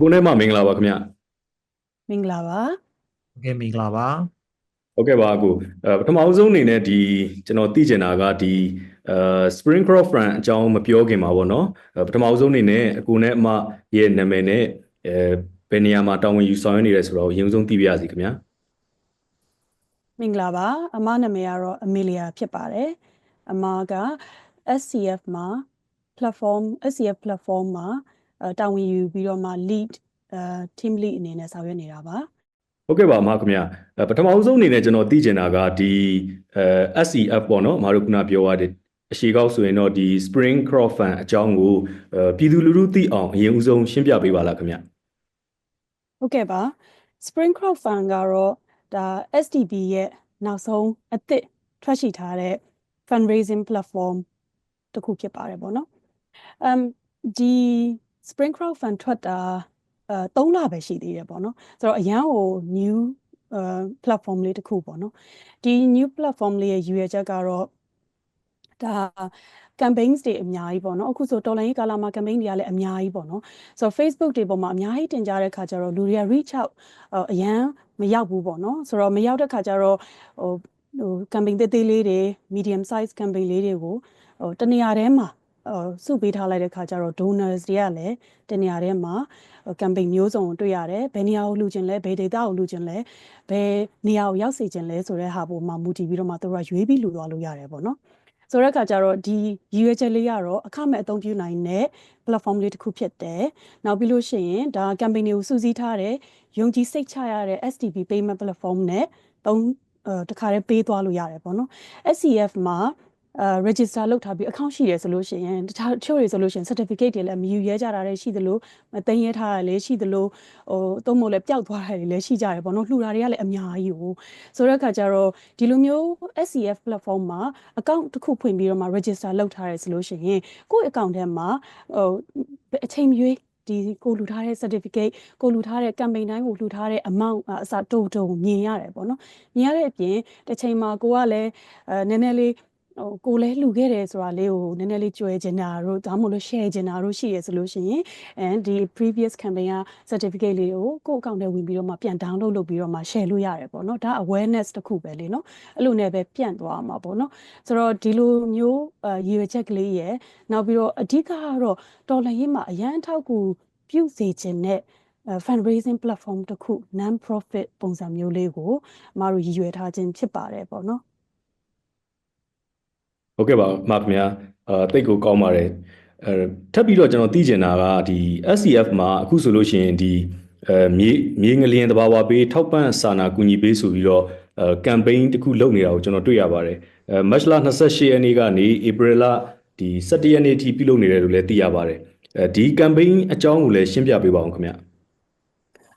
ကိုနဲ့မှမင်္ဂလာပါခင်ဗျမင်္ဂလာပါဟုတ်ကဲ့မင်္ဂလာပါဟုတ်ကဲ့ပါအကိုအဲပထမအဆုံးအနေနဲ့ဒီကျွန်တော်သိချင်တာကဒီအဲ Spring Crop Fund အကြောင်းမပြောခင်ပါဗောနော်အဲပထမအဆုံးအနေနဲ့အကိုနဲ့အမရဲ့နာမည်နဲ့အဲဘယ်နေရာမှာတာဝန်ယူဆောင်ရွက်နေလဲဆိုတော့အရင်ဆုံးသိပြရစီခင်ဗျာမင်္ဂလာပါအမနာမည်ကတော့အမီလီယာဖြစ်ပါတယ်အမက SCF မှာ platform SCF platform မှာအဲ တာဝန်ယူပြီးတော့မှ lead အဲ team lead အနေနဲ့ဆောင်ရွက်နေတာပါဟုတ်ကဲ့ပါအမခင်ဗျာအဲပထမအဆုံးအနေနဲ့ကျွန်တော်သိချင်တာကဒီအဲ SCF ပေါ့နော်အမတို့ခုနပြောရတဲ့အရှိကောက်ဆိုရင်တော့ဒီ Spring Crop Fund အကြောင်းကိုအဲပြည်သူလူထုသိအောင်အရင်ဦးဆုံးရှင်းပြပေးပါလားခင်ဗျာဟုတ်ကဲ့ပါ Spring Crop Fund ကတော့ဒါ STB ရဲ့နောက်ဆုံးအသစ်ထွက်ရှိထားတဲ့ fundraising platform တစ်ခုဖြစ်ပါတယ်ပေါ့နော်။ um ဒီ Spring Crop Fund ထွက်တာအဲ3လပဲရှိသေးတယ်ပေါ့နော်။ဆိုတော့အရန်ကို new အဲ platform လေးတစ်ခုပေါ့နော်။ဒီ new platform လေးရဲ့ရည်ရွယ်ချက်ကတော့ဒါ campaigns တွေအများကြီးပေါ့နော်အခုဆိုတော်လိုင်းရေးကာလမှာ campaign တွေကလည်းအများကြီးပေါ့နော်ဆိုတော့ Facebook တွေပေါ်မှာအများကြီးတင်ကြတဲ့ခါကျတော့လူတွေက reach out အရန်မရောက်ဘူးပေါ့နော်ဆိုတော့မရောက်တဲ့ခါကျတော့ဟိုဟို campaign သေးသေးလေးတွေ medium size campaign လေးတွေကိုဟိုတနေရာထဲမှာဟို စုပေးထားလိုက်တဲ့ခါကျတော့ donors တွေကလည်းတနေရာထဲမှာ campaign မျိုးစုံတွေ့ရတယ်ဘယ်နေရာကိုလှူခြင်းလဲဘယ်ဒေသကိုလှူခြင်းလဲဘယ်နေရာကိုရောက်စေခြင်းလဲဆိုတဲ့ဟာပေါ်မှာမူတည်ပြီးတော့မှသူတို့ကရွေးပြီးလှူသွားလို့ရတယ်ပေါ့နော်ဆိုတဲ့အခါကျတော့ဒီရည်ရွယ်ချက်လေးကတော့အခမဲ့အသုံးပြုနိုင်တဲ့ platform လေးတစ်ခုဖြစ်တယ်။နောက်ပြီးလို့ရှိရင်ဒါ campaign တွေကိုစူးစီးထားတဲ့ယုံကြည်စိတ်ချရတဲ့ STB payment platform နဲ့သုံးအဲတခါတည်းပေးသွားလို့ရတယ်ပေါ့နော်။ SCF မှာ အဲ register လုပ်ထားပြီး account ရှိတယ်ဆိုလို့ရှိရင်တခြားချို့တွေဆိုလို့ရှိရင် certificate တွေလည်းမယူရဲကြတာလည်းရှိသလိုမသိမ်းရဲထားတာလည်းရှိသလိုဟိုသုံးမို့လည်းပျောက်သွားတာတွေလည်းရှိကြတယ်ပေါ့နော်လှူတာတွေကလည်းအများကြီးကိုဆိုတဲ့အခါကျတော့ဒီလိုမျိုး SCF platform မှာ account တစ်ခုဖွင့်ပြီးတော့မှ register လုပ်ထားရဲဆိုလို့ရှိရင်ကိုယ့် account ထဲမှာဟိုအချိန်မရွေးဒီကိုလူထားတဲ့ certificate ကိုလူထားတဲ့ campaign တိုင်းကိုလူထားတဲ့ amount အစတုံတုံမြင်ရတယ်ပေါ့နော်မြင်ရတဲ့အပြင်တစ်ချိန်မှာကိုကလည်းအဲနည်းနည်းလေး ဟိုကိုလည်းလှူခဲ့တယ်ဆိုတာလေးကိုနည်းနည်းလေးကြွယ်ကျင်တာတို့ဒါမှမဟုတ်လို့ share ကျင်တာတို့ရှိရဆိုလို့ရှိရင်အဲဒီ previous campaign က certificate လေးတွေကိုကိုယ့် account ထဲဝင်ပြီးတော့မှပြန် download လုပ်ပြီးတော့မှ share လို့ရတယ်ပေါ့နော်ဒါ awareness တစ်ခုပဲလေနော်အဲ့လိုနဲ့ပဲပြန့်သွားမှာပေါ့နော်ဆိုတော့ဒီလိုမျိုးအဲရည်ရွယ်ချက်ကလေးရယ်နောက်ပြီးတော့အဓိကကတော့တော်လှန်ရေးမှာအရန်အထောက်အကူပြုစေခြင်းနဲ့ fundraising platform တစ်ခု non profit ပုံစံမျိုးလေးကိုအမတို့ရည်ရွယ်ထားခြင်းဖြစ်ပါတယ်ပေါ့နော် ဟုတ်ကဲ့ပါအမခင်ဗျာအာတိတ်ကိုကောင်းပါတယ်အဲထပ်ပြီးတော့ကျွန်တော်သိချင်တာကဒီ SCF မှာအခုဆိုလို့ရှိရင်ဒီအဲမြေမြေငလျင်တဘာဝပေးထောက်ပံ့စာနာကူညီပေးဆိုပြီးတော့အဲ campaign တစ်ခုလုပ်နေတာကိုကျွန်တော်တွေ့ရပါတယ်အဲ March လ28ရက်နေ့ကနေ April လဒီ17ရက်နေ့ထိပြုလုပ်နေတယ်လို့လည်းသိရပါတယ်အဲဒီ campaign အကြောင်းကိုလည်းရှင်းပြပေးပါအောင်ခင်ဗျာ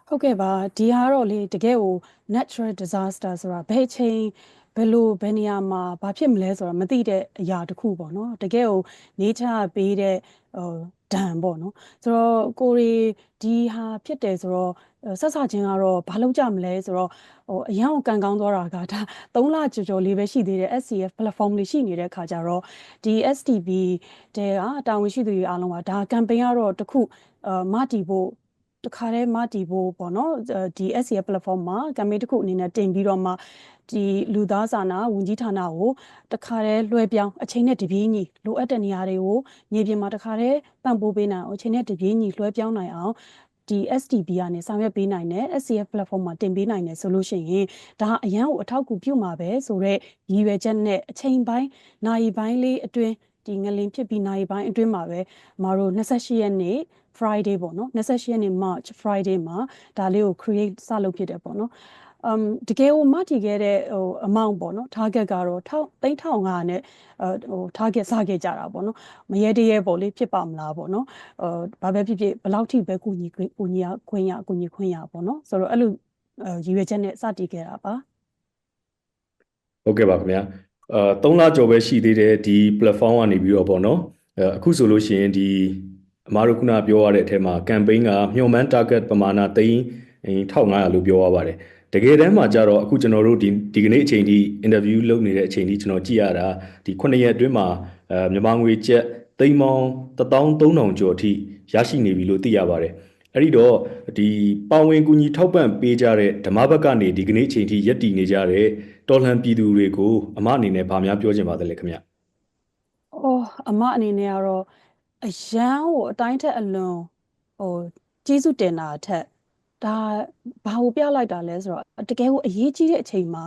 ဟုတ်ကဲ့ပါဒီဟာတော့လေတကယ်ကို natural disaster ဆိုတာဘယ်အချိန် ဘယ်လိုဘယ်နေရာမှာဘာဖြစ်မလဲဆိုတာမသိတဲ့အရာတစ်ခုပေါ့နော်တကယ်ကို nature ပေးတဲ့ဟိုဒဏ်ပေါ့နော်ဆိုတော့ကိုရီဒီဟာဖြစ်တယ်ဆိုတော့ဆက်ဆချင်းကတော့ဘာလုပ်ကြမလဲဆိုတော့ဟိုအရန်ကိုကန်ကောင်းသွားတာကဒါ3လကြော်ကြော်လေးပဲရှိသေးတယ် SCF platform လေးရှိနေတဲ့ခါကျတော့ဒီ STB တဲ့ကတာဝန်ရှိသူတွေအားလုံးကဒါ campaign ကတော့တစ်ခုအာမတီဖို့ တခါတည်းမတည်ဖို့ပေါ့နော်ဒီ SCF platform မှာ campaign တစ်ခုအနေနဲ့တင်ပြီးတော့မှဒီလူသားစာနာဝန်ကြီးဌာနကိုတခါတည်းလွှဲပြောင်းအချိန်နဲ့တပြေးညီလိုအပ်တဲ့နေရာတွေကိုမြေပြင်မှာတခါတည်းပံ့ပိုးပေးနိုင်အောင်အချိန်နဲ့တပြေးညီလွှဲပြောင်းနိုင်အောင်ဒီ STB ကနေဆောင်ရွက်ပေးနိုင်တဲ့ SCF platform မှာတင်ပေးနိုင်တယ်ဆိုလို့ရှိရင်ဒါအရန်ကိုအထောက်အကူပြုမှာပဲဆိုတော့ရည်ရွယ်ချက်နဲ့အချိန်ပိုင်းနိုင်ပိုင်းလေးအတွင်းဒီငလင်ဖြစ်ပြီးနိုင်ပိုင်းအတွင်းမှာပဲမတို့28ရက်နေ့ Friday ပေါ့နော်28ရက်နေ့ March Friday မှာဒါလေးကို create စလုပ်ဖြစ်တယ်ပေါ့နော် um တကယ်ကိုမတည်ခဲ့တဲ့ဟို amount ပေါ့နော် target ကတော့3500နဲ့ဟို target စခဲ့ကြတာပေါ့နော်မရဲတရဲပေါ့လေဖြစ်ပါမလားပေါ့နော်ဟိုဘာပဲဖြစ်ဖြစ်ဘယ်လောက်ထိပဲကိုညီကိုညီခွင့်ရကိုညီခွင့်ရပေါ့နော်ဆိုတော့အဲ့လိုရည်ရွယ်ချက်နဲ့စတည်ခဲ့တာပါဟုတ်ကဲ့ပါခင်ဗျာအာ3လကျော်ပဲရှိသေးတယ်ဒီ platform ကနေပြီးတော့ပေါ့နော်အခုဆိုလို့ရှိရင်ဒီ အမားတို့ခုနပြောရတဲ့အထက်မှာ campaign ကမျှော်မှန်း target ပမာဏ3500လို့ပြောရပါတယ်တကယ်တမ်းမှာကြတော့အခုကျွန်တော်တို့ဒီဒီကနေ့အချိန်ထိ interview လုပ်နေတဲ့အချိန်ထိကျွန်တော်ကြည့်ရတာဒီ9ရက်အတွင်းမှာအဲမြန်မာငွေကျပ်သိန်းပေါင်း13000ကျော်အထိရရှိနေပြီလို့သိရပါတယ်အဲ့ဒီတော့ဒီပါဝင်ကူညီထောက်ပံ့ပေးကြတဲ့ဓမ္မဘက်ကနေဒီကနေ့အချိန်ထိယက်တည်နေကြတဲ့တော်လှန်ပြည်သူတွေကိုအမအနေနဲ့ဗာများပြောချင်ပါသလဲခင်ဗျ။အော်အမအနေနဲ့ကတော့ အရန်ကိုအတိုင်းထက်အလွန်ဟိုကျေးဇူးတင်တာအထက်ဒါဘာကိုပြလိုက်တာလဲဆိုတော့တကယ်ကိုအရေးကြီးတဲ့အချိန်မှာ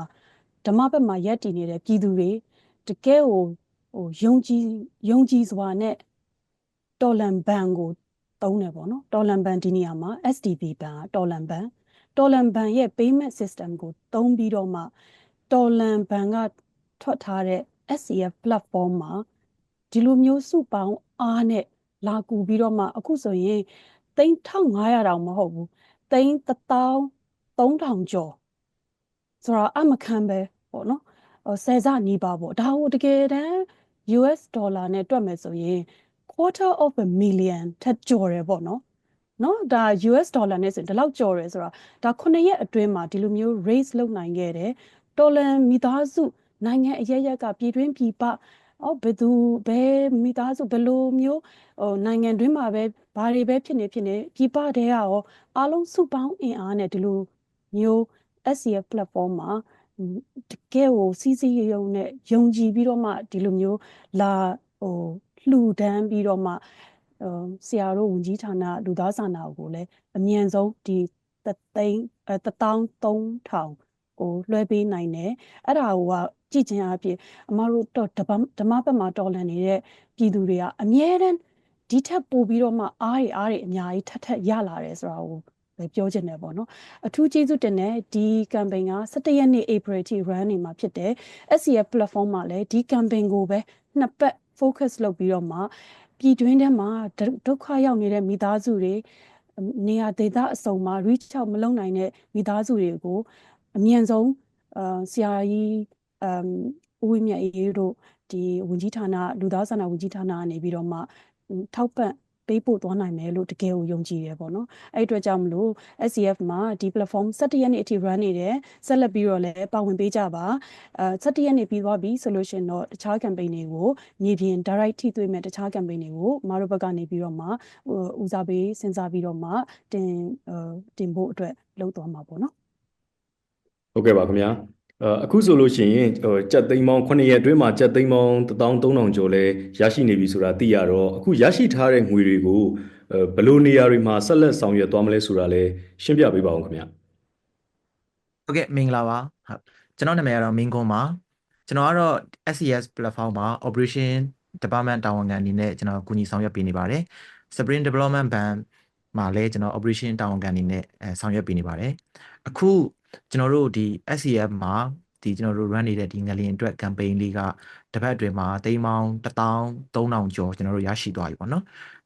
ဓမ္မဘက်မှာရက်တည်နေတဲ့ပြည်သူတွေတကယ်ကိုဟိုယုံကြည်ယုံကြည်စွာနဲ့တော်လန်ဘန်ကိုသုံးတယ်ပေါ့နော်တော်လန်ဘန်ဒီနေရာမှာ SDB ဘန်ကတော်လန်ဘန်တော်လန်ဘန်ရဲ့ payment system ကိုသုံးပြီးတော့မှတော်လန်ဘန်ကထွက်ထားတဲ့ SCF platform မှာဒီလိုမျိုးစုပေါင်း အားနဲ့လာကူပြီးတော့မှအခုဆိုရင်3500တောင်မဟုတ်ဘူး3300ကျော်ဆိုတော့အမခံပဲပေါ့နော်ဟိုဆယ်စနီးပါပေါ့ဒါကိုတကယ်တမ်း US ဒေါ်လာနဲ့တွက်မယ်ဆိုရင် quarter of a million ထက်ကျော်တယ်ပေါ့နော်နော်ဒါ US ဒေါ်လာနဲ့ဆိုရင်ဒီလောက်ကျော်တယ်ဆိုတော့ဒါ9ရက်အတွင်းမှာဒီလိုမျိုး raise လုပ်နိုင်ခဲ့တယ်တော်လန်မိသားစုနိုင်ငံအရရက်ကပြည်တွင်းပြည်ပ အော်ဘယ်သူဘယ်မိသားစုဘယ်လိုမျိုးဟိုနိုင်ငံတွင်းမှာပဲဘာတွေပဲဖြစ်နေဖြစ်နေပြည်ပတဲကရောအားလုံးစုပေါင်းအင်အားနဲ့ဒီလိုမျိုး SCF platform မှာတကယ်ကိုစီးစီးရုံနဲ့ယုံကြည်ပြီးတော့မှဒီလိုမျိုးလာဟိုလှူဒန်းပြီးတော့မှဟိုဆရာတို့ဝန်ကြီးဌာနလူသားစာနာကိုလည်းအမြန်ဆုံးဒီတသိန်းအဲ13000ကိုလွှဲပေးနိုင်တယ်အဲ့ဒါက ကြည့်ချင်းအဖြစ်အမတို့တော့ဓမ္မဘက်မှာတော်လန်နေတဲ့ပြည်သူတွေကအမြဲတမ်းဒီထက်ပိုပြီးတော့မှအားရအားရအများကြီးထပ်ထပ်ရလာတယ်ဆိုတာကိုပဲပြောချင်တယ်ပေါ့နော်အထူးကျေးဇူးတင်တဲ့ဒီ campaign က17ရက်နေ့ April ထိ run နေမှာဖြစ်တယ် SCF platform မှာလည်းဒီ campaign ကိုပဲနှစ်ပတ် focus လုပ်ပြီးတော့မှပြည်တွင်းထဲမှာဒုက္ခရောက်နေတဲ့မိသားစုတွေနေရာဒေသအစုံမှာ reach out မလုပ်နိုင်တဲ့မိသားစုတွေကိုအမြန်ဆုံးအာဆရာကြီး အမ်ဦးဝင်းမြတ်အေးတို့ဒီဝန်ကြီးဌာနလူသားစာနာဝန်ကြီးဌာနကနေပြီးတော့မှထောက်ပံ့ပေးပို့သွားနိုင်မယ်လို့တကယ်ကိုယုံကြည်တယ်ပေါ့နော်အဲ့အတွက်ကြောင့်မလို့ SCF မှာဒီ platform 17ရက်နေ့အထိ run နေတယ်ဆက်လက်ပြီးတော့လည်းပါဝင်ပေးကြပါအဲ17ရက်နေ့ပြီးသွားပြီဆိုလို့ရှင်တော့တခြား campaign တွေကိုမြေပြင် direct ထိတွေ့မဲ့တခြား campaign တွေကိုမတို့ဘက်ကနေပြီးတော့မှဦးစားပေးစဉ်းစားပြီးတော့မှတင်တင်ဖို့အတွက်လုပ်သွားမှာပေါ့နော်ဟုတ်ကဲ့ပါခင်ဗျာ အခုဆိုလို့ရှိရင်ဟိုကြက်သိန်းပေါင်း9ရက်အတွင်းမှာကြက်သိန်းပေါင်း13000ကျော်လဲရရှိနေပြီဆိုတာသိရတော့အခုရရှိထားတဲ့ငွေတွေကိုဘယ်လိုနေရာတွေမှာဆက်လက်ဆောင်ရွက်သွားမလဲဆိုတာလဲရှင်းပြပေးပါဦးခင်ဗျာဟုတ်ကဲ့မင်္ဂလာပါဟုတ်ကျွန်တော်နာမည်ကတော့မင်းကွန်းပါကျွန်တော်ကတော့ SCS platform မှာ operation department တာဝန်ခံအနေနဲ့ကျွန်တော်ကူညီဆောင်ရွက်ပေးနေပါတယ် Spring Development Bank မှာလည်းကျွန်တော် operation တာဝန်ခံအနေနဲ့အဲဆောင်ရွက်ပေးနေပါတယ်အခု ကျွန်တော်တို့ဒီ SCF မှာဒီကျွန်တော်တို့ run နေတဲ့ဒီငလျင်အတွက် campaign လေးကတစ်ပတ်အတွင်းမှာတိမ်ပေါင်း13000ကျော်ကျွန်တော်တို့ရရှိသွားပြီပေါ့နော်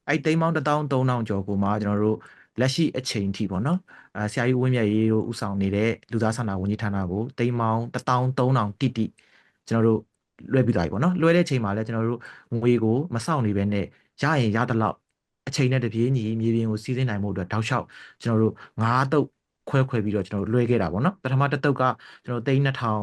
အဲ့တိမ်ပေါင်း13000ကျော်ကိုမှကျွန်တော်တို့လက်ရှိအချိန်ထိပေါ့နော်အဲဆရာကြီးဝင်းမြတ်ရေးတို့ဥဆောင်နေတဲ့လူသားစာနာဝန်ကြီးဌာနကိုတိမ်ပေါင်း13000တိတိကျွန်တော်တို့လွှဲပြီးသွားပြီပေါ့နော်လွှဲတဲ့ချိန်မှာလည်းကျွန်တော်တို့ငွေကိုမစောင့်နေဘဲနဲ့ရရင်ရတဲ့လောက်အချိန်နဲ့တပြေးညီမြေပြင်ကိုစီးဆင်းနိုင်မှုအတွက်တောက်လျှောက်ကျွန်တော်တို့၅တုပ် ခွဲခွဲပြီးတော့ကျွန်တော်တို့လွှဲခဲ့တာပေါ့နော်ပထမတစ်တုပ်ကကျွန်တော်သိန်း2000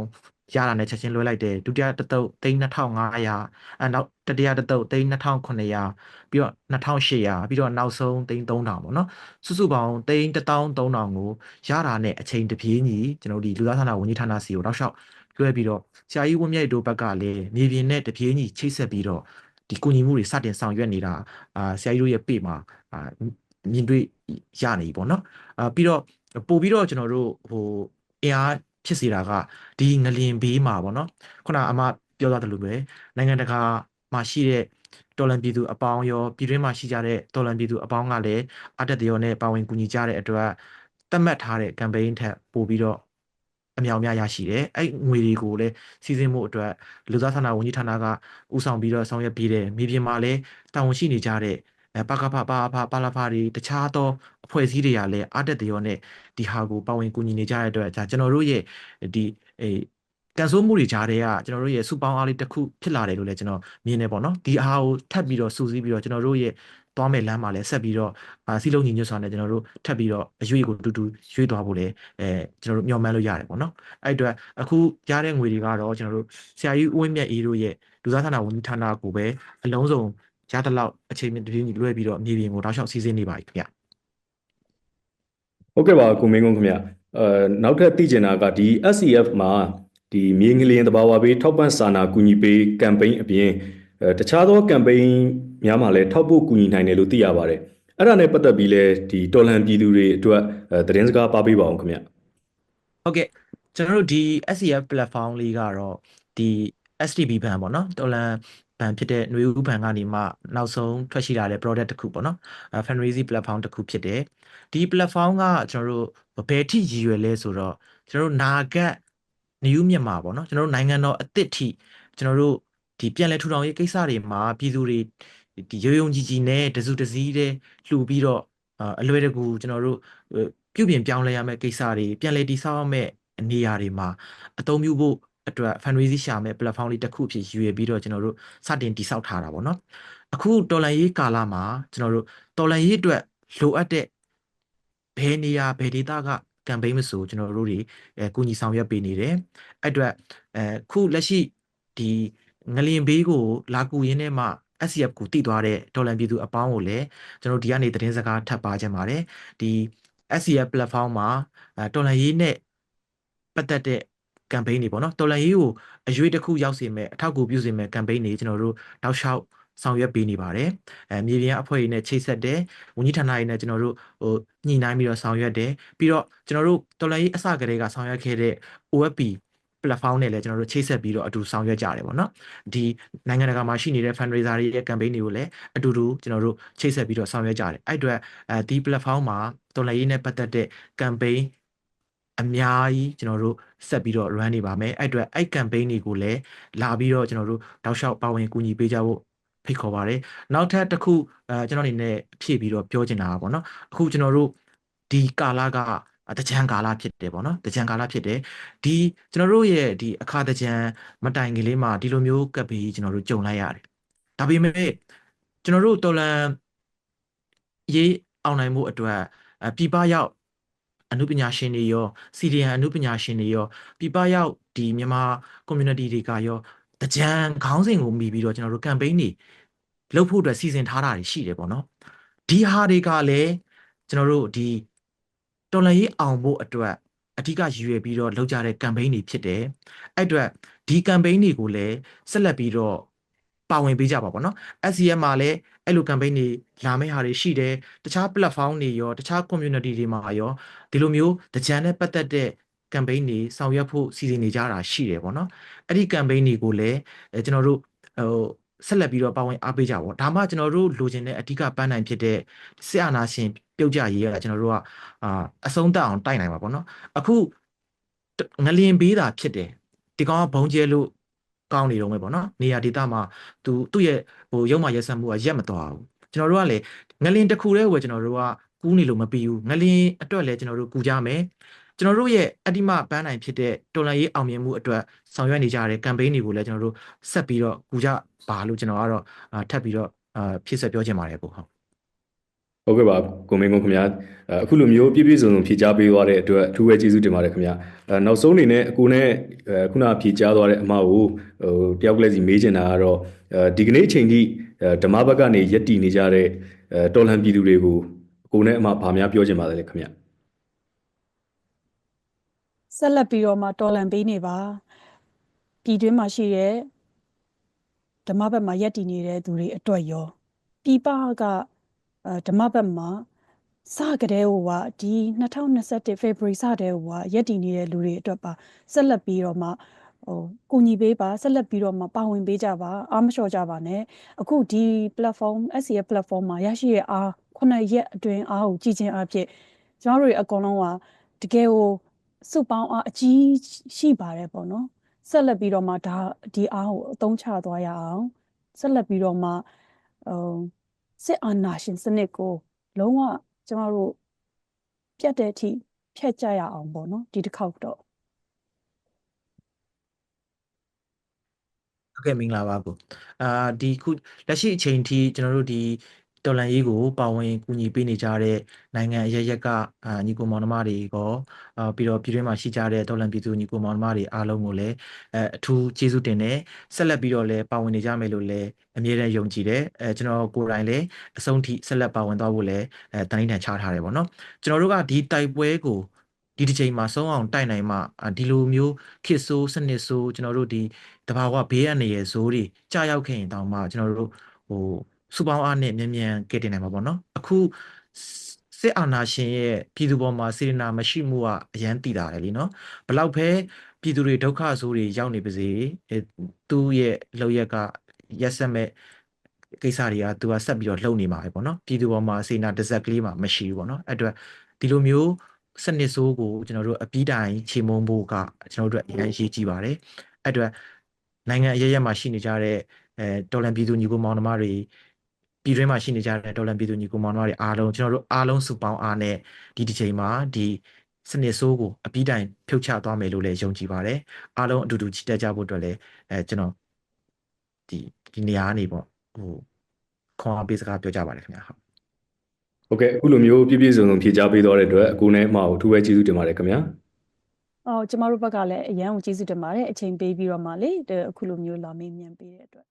ရတာနဲ့ချက်ချင်းလွှဲလိုက်တယ်ဒုတိယတစ်တုပ်သိန်း2500အဲနောက်တတိယတစ်တုပ်သိန်း2900ပြီးတော့2800ပြီးတော့နောက်ဆုံးသိန်း3000ပေါ့နော်စုစုပေါင်းသိန်း13000ကိုရတာနဲ့အချိန်တပြေးညီကျွန်တော်ဒီလူသားဌာနဝန်ကြီးဌာနစီကိုတောက်လျှောက်လွှဲပြီးတော့ဆရာကြီးဝင်းမြတ်တို့ဘက်ကလည်းမြေပြင်နဲ့တပြေးညီချိတ်ဆက်ပြီးတော့ဒီကုညီမှုတွေစတင်ဆောင်ရွက်နေတာအာဆရာကြီးတို့ရဲ့ပေမှာအာမြင်တွေ့ရနေပြီပေါ့နော်အာပြီးတော့ ပို့ပြီးတော့ကျွန်တော်တို့ဟိုအင်အားဖြစ်စေတာကဒီငလင်ဘေးမှာပေါ့နော်ခုနအမပြောသားတယ်လို့ပဲနိုင်ငံတကာမှာရှိတဲ့တော်လန်ပြည်သူအပေါင်းရောပြည်တွင်းမှာရှိကြတဲ့တော်လန်ပြည်သူအပေါင်းကလည်းအတက်တရောနဲ့ပါဝင်ကူညီကြတဲ့အတွက်သတ်မှတ်ထားတဲ့ campaign ထက်ပိုပြီးတော့အမြောက်များရရှိတယ်အဲ့ငွေတွေကိုလည်းစီစဉ်မှုအတွက်လူသားဌာနဝန်ကြီးဌာနကဦးဆောင်ပြီးတော့ဆောင်ရွက်ပေးတယ်မြေပြင်မှာလည်းတာဝန်ရှိနေကြတဲ့ ပကဖပါဖပါလာဖာတွေတခြားသောအဖွဲ့အစည်းတွေကလည်းအားတက်တရောနဲ့ဒီဟာကိုပါဝင်ကူညီနေကြတဲ့အတွက်ဒါကျွန်တော်တို့ရဲ့ဒီအေးကန်ဆိုးမှုတွေကြားထဲကကျွန်တော်တို့ရဲ့စုပေါင်းအားလေးတစ်ခုဖြစ်လာတယ်လို့လည်းကျွန်တော်မြင်နေပေါ့နော်ဒီအားကိုထပ်ပြီးတော့စူးစီးပြီးတော့ကျွန်တော်တို့ရဲ့သွားမဲ့လမ်းမှာလည်းဆက်ပြီးတော့အာစီလုံးညီညွတ်စွာနဲ့ကျွန်တော်တို့ထပ်ပြီးတော့အရွေးကိုတူတူရွေးသွားဖို့လည်းအဲကျွန်တော်တို့မျှော်မှန်းလို့ရတယ်ပေါ့နော်အဲ့အတွက်အခုရတဲ့ငွေတွေကတော့ကျွန်တော်တို့ဆရာကြီးဦးဝင်းမြတ်အေးတို့ရဲ့လူသားဌာနဝန်ကြီးဌာနကိုပဲအလုံးစုံ ရတဲ့လောက်အချိန်တပြေးညီလွှဲပြီးတော့မြေပြင်ကိုတောက်လျှောက်စီးဆင်းနေပါပြီခင်ဗျဟုတ်ကဲ့ပါကိုမင်းကုန်းခင်ဗျအဲနောက်ထပ်သိချင်တာကဒီ SCF မှာဒီမြေငလျင်တဘာဝဘေးထောက်ပံ့စာနာကူညီပေးကမ်ပိန်းအပြင်အဲတခြားသောကမ်ပိန်းများမှာလည်းထောက်ပို့ကူညီနိုင်တယ်လို့သိရပါတယ်အဲ့ဒါနဲ့ပတ်သက်ပြီးလဲဒီတော်လန်ပြည်သူတွေအတွက်အဲသတင်းစကားပါပေးပါအောင်ခင်ဗျဟုတ်ကဲ့ကျွန်တော်တို့ဒီ SCF platform လေးကတော့ဒီ STB ဘဏ်ပေါ့နော်တော်လန် ဘဏ်ဖြစ်တဲ့ຫນွေဦးဘဏ်ကနေမှနောက်ဆုံးထွက်ရှိလာတဲ့ product တစ်ခုပေါ့နော်အဲ fundraising platform တစ်ခုဖြစ်တယ်ဒီ platform ကကျွန်တော်တို့ဘယ်ထိရည်ရွယ်လဲဆိုတော့ကျွန်တော်တို့နာဂတ် new မြန်မာပေါ့နော်ကျွန်တော်တို့နိုင်ငံတော်အသစ်ထိကျွန်တော်တို့ဒီပြန်လည်ထူထောင်ရေးကိစ္စတွေမှာပြည်သူတွေဒီရုံရုံကြီးကြီးနဲ့တစုတစည်းတဲ့လှူပြီးတော့အာအလွယ်တကူကျွန်တော်တို့ပြုပြင်ပြောင်းလဲရမယ့်ကိစ္စတွေပြန်လည်တည်ဆောက်ရမယ့်နေရာတွေမှာအသုံးပြုဖို့ အတွက် fundraising ရှာမဲ့ platform လေးတစ်ခုဖြစ်ရွေပြီးတော့ကျွန်တော်တို့စတင်တည်ဆောက်ထားတာပေါ့နော်အခုတော်လန်ရေးကာလမှာကျွန်တော်တို့တော်လန်ရေးအတွက်လိုအပ်တဲ့ဘယ်နေရာဘယ်ဒေသက campaign မဆိုကျွန်တော်တို့တွေအဲကူညီဆောင်ရွက်ပေးနေတယ်အဲ့အတွက်အဲခုလက်ရှိဒီငလျင်ဘေးကိုလာကူရင်းနဲ့မှ SCF ကိုတည်သွားတဲ့ဒေါ်လန်ပြည်သူအပေါင်းကိုလည်းကျွန်တော်ဒီကနေသတင်းစကားထပ်ပါချင်ပါတယ်ဒီ SCF platform မှာအဲဒေါ်လန်ရေးနဲ့ပတ်သက်တဲ့ campaign တွေပေါ့နော်ဒေါ်လာရေးကိုအရွေးတစ်ခုရောက်စေမဲ့အထောက်အကူပြုစေမဲ့ campaign တွေကျွန်တော်တို့တောက်လျှောက်ဆောင်ရွက်ပေးနေပါတယ်အဲမြေပြင်အဖွဲ့တွေနဲ့ချိတ်ဆက်တယ်ဝန်ကြီးဌာနတွေနဲ့ကျွန်တော်တို့ဟိုညှိနှိုင်းပြီးတော့ဆောင်ရွက်တယ်ပြီးတော့ကျွန်တော်တို့တော်လိုင်းအစကတည်းကဆောင်ရွက်ခဲ့တဲ့ OFP platform နဲ့လည်းကျွန်တော်တို့ချိတ်ဆက်ပြီးတော့အတူဆောင်ရွက်ကြတယ်ပေါ့နော်ဒီနိုင်ငံတကာမှာရှိနေတဲ့ fundraiser တွေရဲ့ campaign တွေကိုလည်းအတူတူကျွန်တော်တို့ချိတ်ဆက်ပြီးတော့ဆောင်ရွက်ကြတယ်အဲ့အတွက်အဲဒီ platform မှာတော်လိုင်းနဲ့ပတ်သက်တဲ့ campaign အများကြီးကျွန်တော်တို့ဆက်ပြီးတော့ run နေပါမယ်အဲ့အတွက်အဲ့ campaign တွေကိုလည်းလာပြီးတော့ကျွန်တော်တို့တောက်လျှောက်ပါဝင်ကူညီပေးကြဖို့ဖိတ်ခေါ်ပါတယ်နောက်ထပ်တစ်ခုအဲကျွန်တော်အနေနဲ့ဖြည့်ပြီးတော့ပြောချင်တာပါဗောနော်အခုကျွန်တော်တို့ဒီကာလကတကြံကာလဖြစ်တယ်ပေါ့နော်တကြံကာလဖြစ်တယ်ဒီကျွန်တော်တို့ရဲ့ဒီအခါတကြံမတိုင်ခင်လေးမှာဒီလိုမျိုးကပ်ပြီးကျွန်တော်တို့ကြုံလိုက်ရတယ်ဒါပေမဲ့ကျွန်တော်တို့တော်လန်ရေးအောင်နိုင်မှုအတွက်ပြပရောက် အနုပညာရှင်တွေရောစီဒီယန်အနုပညာရှင်တွေရောပြပရောက်ဒီမြန်မာ community တွေကရောတကြံခေါင်းစဉ်ကိုမိပြီးတော့ကျွန်တော်တို့ campaign တွေလုပ်ဖို့အတွက်စီစဉ်ထားတာတွေရှိတယ်ပေါ့နော်ဒီဟာတွေကလည်းကျွန်တော်တို့ဒီတော်လန်ရေးအောင်ဖို့အတွက်အဓိကရည်ရွယ်ပြီးတော့လုပ်ကြတဲ့ campaign တွေဖြစ်တယ်အဲ့အတွက်ဒီ campaign တွေကိုလည်းဆက်လက်ပြီးတော့ ပါဝင်ပေးကြပါပေါ့နော် SCM မှာလည်းအဲ့လို campaign တွေလာမယ့်ဟာတွေရှိတယ်တခြား platform တွေရောတခြား community တွေမှာရောဒီလိုမျိုးတကြံနဲ့ပတ်သက်တဲ့ campaign တွေဆောင်ရွက်ဖို့စီစဉ်နေကြတာရှိတယ်ပေါ့နော်အဲ့ဒီ campaign တွေကိုလည်းအဲကျွန်တော်တို့ဟိုဆက်လက်ပြီးတော့ပါဝင်အားပေးကြပါဒါမှကျွန်တော်တို့လိုချင်တဲ့အဓိကပန်းနိုင်ဖြစ်တဲ့စစ်အာဏာရှင်ပြုတ်ကြရေးကကျွန်တော်တို့ကအာအဆုံးသတ်အောင်တိုက်နိုင်ပါပေါ့နော်အခုငလျင်ဘေးတာဖြစ်တယ်ဒီကောင်ကဘုံကျဲလို့ ကောင်းနေတော့မယ်ပေါ့နော်နေရာဒေသမှာသူသူ့ရဲ့ဟိုရုံမှရက်ဆက်မှုကရက်မသွားဘူးကျွန်တော်တို့ကလည်းငလင်တစ်ခုတည်းကိုကျွန်တော်တို့ကကူးနေလို့မပြီးဘူးငလင်အတွက်လည်းကျွန်တော်တို့ကူကြမယ်ကျွန်တော်တို့ရဲ့အတ္တိမပန်းနိုင်ဖြစ်တဲ့တော်လန်ရေးအောင်မြင်မှုအတွက်ဆောင်ရွက်နေကြတဲ့ campaign တွေကိုလည်းကျွန်တော်တို့ဆက်ပြီးတော့ကူကြပါလို့ကျွန်တော်ကတော့ထပ်ပြီးတော့ဖြစ်ဆက်ပြောချင်ပါတယ်ကိုဟုတ် ဟုတ်ကဲ့ပါကိုမင်းကုန်းခင်ဗျာအခုလိုမျိုးပြည့်ပြည့်စုံစုံဖြေကြားပေးသွားတဲ့အတွက်အထူးပဲကျေးဇူးတင်ပါတယ်ခင်ဗျာအဲနောက်ဆုံးအနေနဲ့အကိုနဲ့ခုနဖြေကြားသွားတဲ့အမကိုဟိုတယောက်ကလေးစီမေးချင်တာကတော့ဒီကနေ့အချိန်ထိဓမ္မဘက်ကနေယက်တည်နေကြတဲ့တော်လန်ပြည်သူတွေကိုအကိုနဲ့အမဗာများပြောချင်ပါတယ်ခင်ဗျာဆက်လက်ပြီးတော့မှတော်လန်ပေးနေပါပြည်တွင်းမှာရှိတဲ့ဓမ္မဘက်မှာယက်တည်နေတဲ့သူတွေအတွက်ရောပြည်ပကအဲ ဓမ္မဘက်မှာစကတဲ့ဟိုကဒီ2021 February စတဲ့ဟိုကရက်တည်နေတဲ့လူတွေအတွက်ပါဆက်လက်ပြီးတော့မှဟိုကူညီပေးပါဆက်လက်ပြီးတော့မှပါဝင်ပေးကြပါအားမလျှော့ကြပါနဲ့အခုဒီ platform SCF platform မှာရရှိရဲ့အားခုနှစ်ရက်အတွင်းအားကိုကြည်ချင်းအဖြစ်ကျွန်တော်တို့အကောင်လုံးကတကယ်ကိုစုပေါင်းအားအကြီးရှိပါတယ်ပေါ့နော်ဆက်လက်ပြီးတော့မှဒါဒီအားကိုအသုံးချသွားရအောင်ဆက်လက်ပြီးတော့မှဟို စစ်အာဏာရှင်စနစ်ကို လုံးဝကျမတို့ပြတ်တဲ့အထိဖျက်ကြရအောင်ပေါ့နော်ဒီတစ်ခေါက်တော့ဟုတ်ကဲ့မင်္ဂလာပါကိုအာဒီခုလက်ရှိအချိန်ထိကျွန်တော်တို့ဒီ တတော်လှန်ရေးကိုပါဝင်ကူညီပေးနေကြတဲ့နိုင်ငံအရရက်ကအာညီကိုမောင်နှမတွေကောအာပြီးတော့ပြည်တွင်းမှာရှိကြတဲ့တော်လှန်ပြည်သူညီကိုမောင်နှမတွေအားလုံးကိုလည်းအဲအထူးကျေးဇူးတင်တယ်ဆက်လက်ပြီးတော့လည်းပါဝင်နေကြမယ်လို့လည်းအမြဲတမ်းယုံကြည်တယ်အဲကျွန်တော်ကိုယ်တိုင်လည်းအဆုံးထိဆက်လက်ပါဝင်သွားဖို့လည်းအဲတန်တိုင်းထန်ချထားတယ်ပေါ့နော်ကျွန်တော်တို့ကဒီတိုက်ပွဲကိုဒီတစ်ချိန်မှာဆုံးအောင်တိုက်နိုင်မှအာဒီလိုမျိုးခစ်ဆိုးစနစ်ဆိုးကျွန်တော်တို့ဒီတဘာဝဘေးအန္တရာယ်ဇိုးတွေကြာရောက်ခဲ့ရင်တောင်မှကျွန်တော်တို့ဟို စုပေါင်းအားနဲ့မြန်မြန်ကဲတင်နိုင်မှာပေါ့နော်အခုစစ်အာဏာရှင်ရဲ့ပြည်သူပေါ်မှာစေတနာမရှိမှုကအရန်တည်တာလေလीနော်ဘလောက်ပဲပြည်သူတွေဒုက္ခဆိုးတွေရောက်နေပါစေအဲသူ့ရဲ့လောက်ရက်ကရက်ဆက်မဲ့ကိစ္စတွေကသူကဆက်ပြီးတော့လှုပ်နေမှာပဲပေါ့နော်ပြည်သူပေါ်မှာစေတနာတစ်စက်ကလေးမှမရှိဘူးပေါ့နော်အဲ့အတွက်ဒီလိုမျိုးစနစ်ဆိုးကိုကျွန်တော်တို့အပြီးတိုင်ချေမုန်းဖို့ကကျွန်တော်တို့အရင်ရေးကြည့်ပါတယ်အဲ့အတွက်နိုင်ငံအရရက်မှာရှိနေကြတဲ့အဲတော်လန်ပြည်သူညီကိုမောင်နှမတွေ ပြည်တွင်းမှာရှိနေကြတဲ့တော်လန်ပြည်သူညီကိုမောင်နှမတွေအားလုံးကျွန်တော်တို့အားလုံးစုပေါင်းအားနဲ့ဒီတစ်ချိန်မှာဒီစနစ်ဆိုးကိုအပြီးတိုင်ဖြုတ်ချသွားမယ်လို့လည်းယုံကြည်ပါတယ်အားလုံးအတူတူချစ်တက်ကြဖို့အတွက်လည်းအဲကျွန်တော်ဒီဒီနေရာကနေပေါ့ဟိုခွန်အားပေးစကားပြောကြပါတယ်ခင်ဗျာဟုတ်ဟုတ်ကဲ့အခုလိုမျိုးပြည့်ပြည့်စုံစုံဖြေကြားပေးသွားတဲ့အတွက်အကိုနဲ့အမကိုအထူးပဲကျေးဇူးတင်ပါတယ်ခင်ဗျာအော်ကျမတို့ဘက်ကလည်းအရန်ကိုကျေးဇူးတင်ပါတယ်အချိန်ပေးပြီးတော့မှလေတဲ့အခုလိုမျိုးလာမေးမြန်းပေးတဲ့အတွက်